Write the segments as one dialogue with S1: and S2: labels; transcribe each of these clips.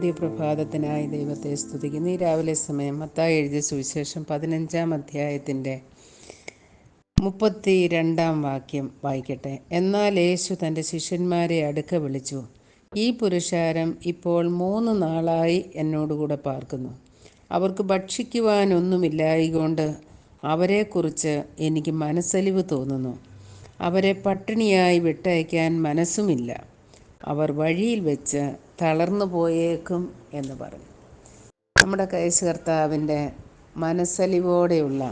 S1: പുതിയ പ്രഭാതത്തിനായി ദൈവത്തെ സ്തുതിക്കുന്നു. ഈ രാവിലെ സമയം മത്തായി എഴുതിയ സുവിശേഷം പതിനഞ്ചാം അധ്യായത്തിന്റെ മുപ്പത്തി രണ്ടാം വാക്യം വായിക്കട്ടെ. എന്നാൽ യേശു തന്റെ ശിഷ്യന്മാരെ അടുക്ക വിളിച്ചു ഈ പുരുഷാരം ഇപ്പോൾ മൂന്ന് നാളായി എന്നോടുകൂടെ പാർക്കുന്നു. അവർക്ക് ഭക്ഷിക്കുവാനൊന്നുമില്ലായികൊണ്ട് അവരെക്കുറിച്ച് എനിക്ക് മനസ്സലിവ് തോന്നുന്നു. അവരെ പട്ടിണിയായി വിട്ടയക്കാൻ മനസ്സുമില്ല. അവർ വഴിയിൽ വെച്ച് തളർന്നു പോയേക്കും എന്ന് പറഞ്ഞു. നമ്മുടെ കൈസ് കർത്താവിന്റെ മനസ്സലിവോടെയുള്ള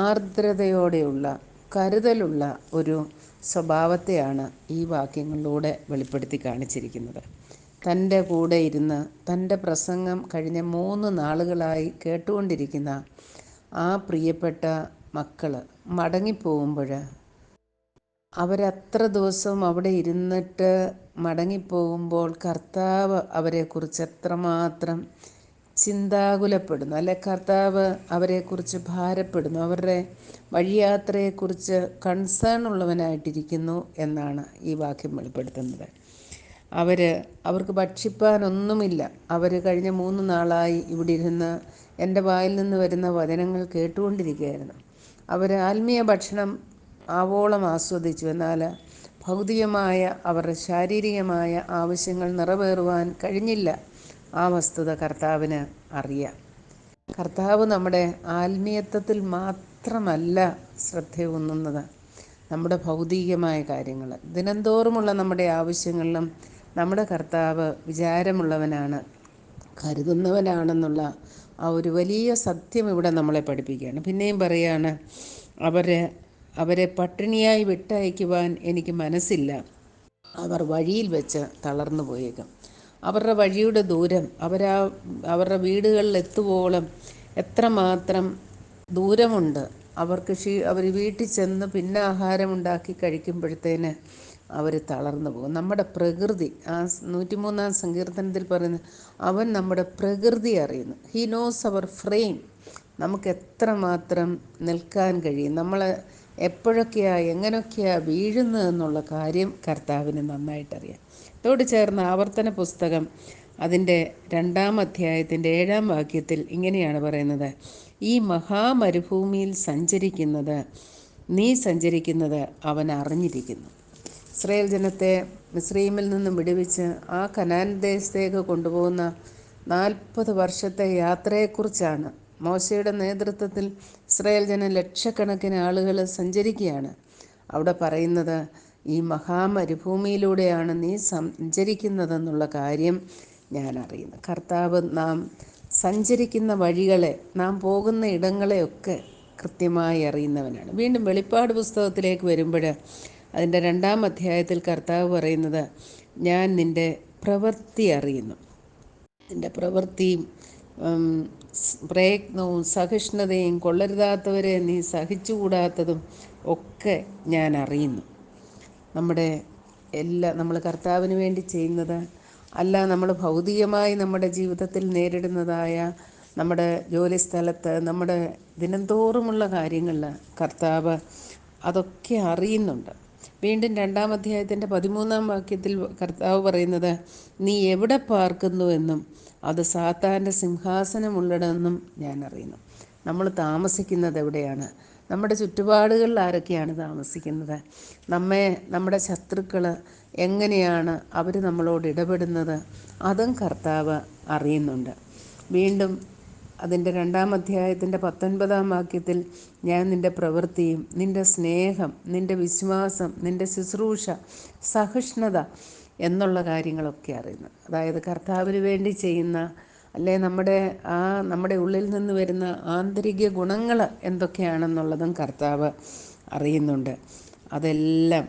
S1: ആർദ്രതയോടെയുള്ള കരുതലുള്ള ഒരു സ്വഭാവത്തെയാണ് ഈ വാക്യങ്ങളിലൂടെ വെളിപ്പെടുത്തി കാണിച്ചിരിക്കുന്നത്. തന്റെ കൂടെ ഇരുന്ന് തന്റെ പ്രസംഗം കഴിഞ്ഞ മൂന്ന് നാളുകളായി കേട്ടുകൊണ്ടിരിക്കുന്ന ആ പ്രിയപ്പെട്ട മക്കൾ മടങ്ങിപ്പോകുമ്പോൾ അവരത്ര ദിവസം അവിടെ ഇരുന്നിട്ട് മടങ്ങിപ്പോകുമ്പോൾ കർത്താവ് അവരെക്കുറിച്ച് എത്രമാത്രം ചിന്താകുലപ്പെടുന്നു. അല്ലെ? കർത്താവ് അവരെക്കുറിച്ച് ഭാരപ്പെടുന്നു. അവരുടെ വഴിയാത്രയെക്കുറിച്ച് കൺസേൺ ഉള്ളവനായിട്ടിരിക്കുന്നു എന്നാണ് ഈ വാക്യം വെളിപ്പെടുത്തുന്നത്. അവർ അവർക്ക് ഭക്ഷിപ്പാനൊന്നുമില്ല. അവർ കഴിഞ്ഞ മൂന്ന് നാളായി ഇവിടെ ഇരുന്ന് എന്റെ വായിൽ നിന്ന് വരുന്ന വചനങ്ങൾ കേട്ടുകൊണ്ടിരിക്കുകയായിരുന്നു. അവർ ആത്മീയ ഭക്ഷണം ആവോളം ആസ്വദിച്ചു. എന്നാൽ ഭൗതികമായ അവരുടെ ശാരീരികമായ ആവശ്യങ്ങൾ നിറവേറുവാൻ കഴിഞ്ഞില്ല ആ വസ്തുത കർത്താവിന് അറിയാം. കർത്താവ് നമ്മുടെ ആത്മീയത്വത്തിൽ മാത്രമല്ല ശ്രദ്ധയൂന്നുന്നത്. നമ്മുടെ ഭൗതികമായ കാര്യങ്ങൾ. ദിനംതോറുമുള്ള നമ്മുടെ ആവശ്യങ്ങളിലും നമ്മുടെ കർത്താവ് വിചാരമുള്ളവനാണ് കരുതുന്നവനാണെന്നുള്ള ആ ഒരു വലിയ സത്യം ഇവിടെ നമ്മളെ പഠിപ്പിക്കുകയാണ്. പിന്നെയും പറയാണ് അവരെ അവരെ പട്ടിണിയായി വിട്ടയക്കുവാൻ എനിക്ക് മനസ്സില്ല. അവർ വഴിയിൽ വെച്ച് തളർന്നു പോയേക്കും. അവരുടെ വഴിയുടെ ദൂരം അവരാ അവരുടെ വീടുകളിൽ എത്തുവോളം എത്രമാത്രം ദൂരമുണ്ട്. അവർക്ക് ക്ഷീ അവർ വീട്ടിൽ ചെന്ന് പിന്നെ ആഹാരം ഉണ്ടാക്കി കഴിക്കുമ്പോഴത്തേന് അവർ തളർന്നു പോകും. നമ്മുടെ പ്രകൃതി ആ നൂറ്റിമൂന്നാം സങ്കീർത്തനത്തിൽ പറയുന്നത് അവൻ നമ്മുടെ പ്രകൃതി അറിയുന്നു. ഹി നോസ് അവർ ഫ്രെയിം നമുക്ക് എത്രമാത്രം നിൽക്കാൻ കഴിയും. നമ്മൾ എപ്പോഴൊക്കെയാണ് എങ്ങനെയൊക്കെയാണ് വീഴുന്നത് എന്നുള്ള കാര്യം കർത്താവിന് നന്നായിട്ടറിയാം. ഇതോട് ചേർന്ന് ആവർത്തന പുസ്തകം അതിന്റെ രണ്ടാം അധ്യായത്തിന്റെ ഏഴാം വാക്യത്തിൽ ഇങ്ങനെയാണ് പറയുന്നത്. ഈ മഹാമരുഭൂമിയിൽ സഞ്ചരിക്കുന്നത് നീ സഞ്ചരിക്കുന്നത് അവൻ അറിഞ്ഞിരിക്കുന്നു. ഇസ്രയേൽ ജനത്തെ മിസ്രീമിൽ നിന്നും വിടുവിച്ച് ആ കനാൻ ദേശത്തേക്ക് കൊണ്ടുപോകുന്ന നാൽപ്പത് വർഷത്തെ യാത്രയെക്കുറിച്ചാണ് മോശയുടെ നേതൃത്വത്തിൽ ഇസ്രായേൽ ജനം ലക്ഷക്കണക്കിന് ആളുകൾ സഞ്ചരിക്കുകയാണ്. അവിടെ പറയുന്നത് ഈ മഹാമരുഭൂമിയിലൂടെയാണ് നീ സഞ്ചരിക്കുന്നതെന്നുള്ള കാര്യം ഞാൻ അറിയുന്നു കർത്താവ് നാം സഞ്ചരിക്കുന്ന വഴികളെ നാം പോകുന്ന ഇടങ്ങളെയൊക്കെ കൃത്യമായി അറിയുന്നവനാണ്. വീണ്ടും വെളിപ്പാട് പുസ്തകത്തിലേക്ക് വരുമ്പോൾ അതിന്റെ രണ്ടാം അധ്യായത്തിൽ കർത്താവ് പറയുന്നത് ഞാൻ നിന്റെ പ്രവൃത്തി അറിയുന്നു. നിന്റെ പ്രവൃത്തിയും പ്രയത്നവും സഹിഷ്ണുതയും കൊള്ളരുതാത്തവരെ നീ സഹിച്ചുകൂടാത്തതും ഒക്കെ ഞാൻ അറിയുന്നു. നമ്മുടെ എല്ലാ നമ്മൾ കർത്താവിന് വേണ്ടി ചെയ്യുന്നത് അല്ല നമ്മൾ ഭൗതികമായി നമ്മുടെ ജീവിതത്തിൽ നേരിടുന്നതായ നമ്മുടെ ജോലി സ്ഥലത്ത് നമ്മുടെ ദിനംതോറുമുള്ള കാര്യങ്ങളിൽ കർത്താവ് അതൊക്കെ അറിയുന്നുണ്ട്. വീണ്ടും രണ്ടാം അധ്യായത്തിന്റെ പതിമൂന്നാം വാക്യത്തിൽ കർത്താവ് പറയുന്നത് നീ എവിടെ പാർക്കുന്നുവെന്നും അത് സാത്താന്റെ സിംഹാസനമുള്ളിടമെന്നും ഞാൻ അറിയുന്നു. നമ്മൾ താമസിക്കുന്നത് എവിടെയാണ്? നമ്മുടെ ചുറ്റുപാടുകളിൽ ആരൊക്കെയാണ് താമസിക്കുന്നത്? നമ്മെ നമ്മുടെ ശത്രുക്കൾ എങ്ങനെയാണ് അവർ നമ്മളോട് ഇടപെടുന്നത്? അതും കർത്താവ് അറിയുന്നുണ്ട്. വീണ്ടും അതിന്റെ രണ്ടാം അധ്യായത്തിന്റെ പത്തൊൻപതാം വാക്യത്തിൽ ഞാൻ നിന്റെ പ്രവൃത്തിയും നിന്റെ സ്നേഹം നിന്റെ വിശ്വാസം നിന്റെ ശുശ്രൂഷ സഹിഷ്ണുത എന്നുള്ള കാര്യങ്ങളൊക്കെ അറിയുന്നത്. അതായത് കർത്താവിന് വേണ്ടി ചെയ്യുന്ന അല്ലെ നമ്മുടെ ആ നമ്മുടെ ഉള്ളിൽ നിന്ന് വരുന്ന ആന്തരിക ഗുണങ്ങൾ എന്തൊക്കെയാണെന്നുള്ളതും കർത്താവ് അറിയുന്നുണ്ട്. അതെല്ലാം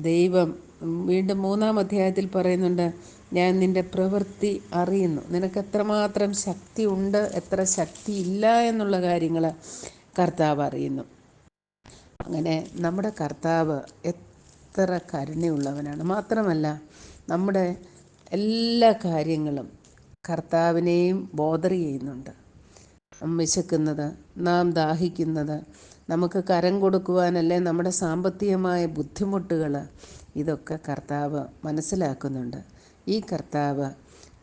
S1: ദൈവം വീണ്ടും മൂന്നാം അധ്യായത്തിൽ പറയുന്നുണ്ട് ഞാൻ നിന്റെ പ്രവൃത്തി അറിയുന്നു. നിനക്ക് എത്രമാത്രം ശക്തി ഉണ്ട് എത്ര ശക്തി ഇല്ല എന്നുള്ള കാര്യങ്ങൾ കർത്താവ് അറിയുന്നു. അങ്ങനെ നമ്മുടെ കർത്താവ് എത്ര കരുണയുള്ളവനാണ്. മാത്രമല്ല നമ്മുടെ എല്ലാ കാര്യങ്ങളും കർത്താവിനെയും ബോധർ ചെയ്യുന്നുണ്ട്. വിശക്കുന്നത് നാം ദാഹിക്കുന്നത് നമുക്ക് കരം കൊടുക്കുവാനല്ലേ നമ്മുടെ സാമ്പത്തികമായ ബുദ്ധിമുട്ടുകൾ ഇതൊക്കെ കർത്താവ് മനസ്സിലാക്കുന്നുണ്ട്. ഈ കർത്താവ്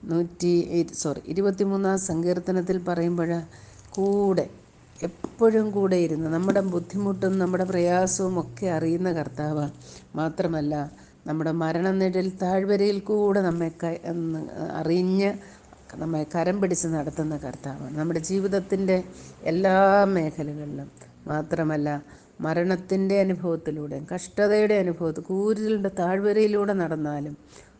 S1: നൂറ്റി സോറി ഇരുപത്തിമൂന്നാം സങ്കീർത്തനത്തിൽ പറയുമ്പോൾ കൂടെ എപ്പോഴും കൂടെ ഇരുന്ന് നമ്മുടെ ബുദ്ധിമുട്ടും നമ്മുടെ പ്രയാസവും ഒക്കെ അറിയുന്ന കർത്താവ് മാത്രമല്ല നമ്മുടെ മരണനിഴൽ താഴ്വരയിൽ കൂടെ നമ്മെ അറിഞ്ഞ് നമ്മെ കരം പിടിച്ച് നടത്തുന്ന കർത്താവാണ്. നമ്മുടെ ജീവിതത്തിന്റെ എല്ലാ മേഖലകളിലും മാത്രമല്ല മരണത്തിന്റെ അനുഭവത്തിലൂടെയും കഷ്ടതയുടെ അനുഭവത്തിൽ കൂരിലിന്റെ താഴ്വരയിലൂടെ നടന്നാലും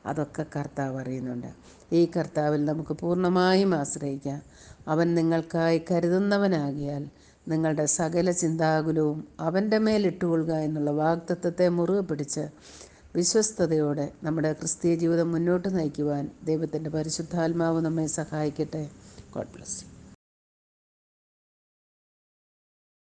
S1: അതൊക്കെ കർത്താവ് അറിയുന്നുണ്ട്. ഈ കർത്താവിൽ നമുക്ക് പൂർണമായും ആശ്രയിക്കാം. അവൻ നിങ്ങൾക്കായി കരുതുന്നവനാകിയാൽ നിങ്ങളുടെ സകല ചിന്താകുലവും അവന്റെ മേലിട്ടുകൊള്ളുക എന്നുള്ള വാഗ്ദത്വത്തെ മുറുകെ പിടിച്ച് വിശ്വസ്തയോടെ നമ്മുടെ ക്രിസ്തീയ ജീവിതം മുന്നോട്ട് നയിക്കുവാൻ ദൈവത്തിന്റെ പരിശുദ്ധാത്മാവ് നമ്മെ സഹായിക്കട്ടെ. God bless you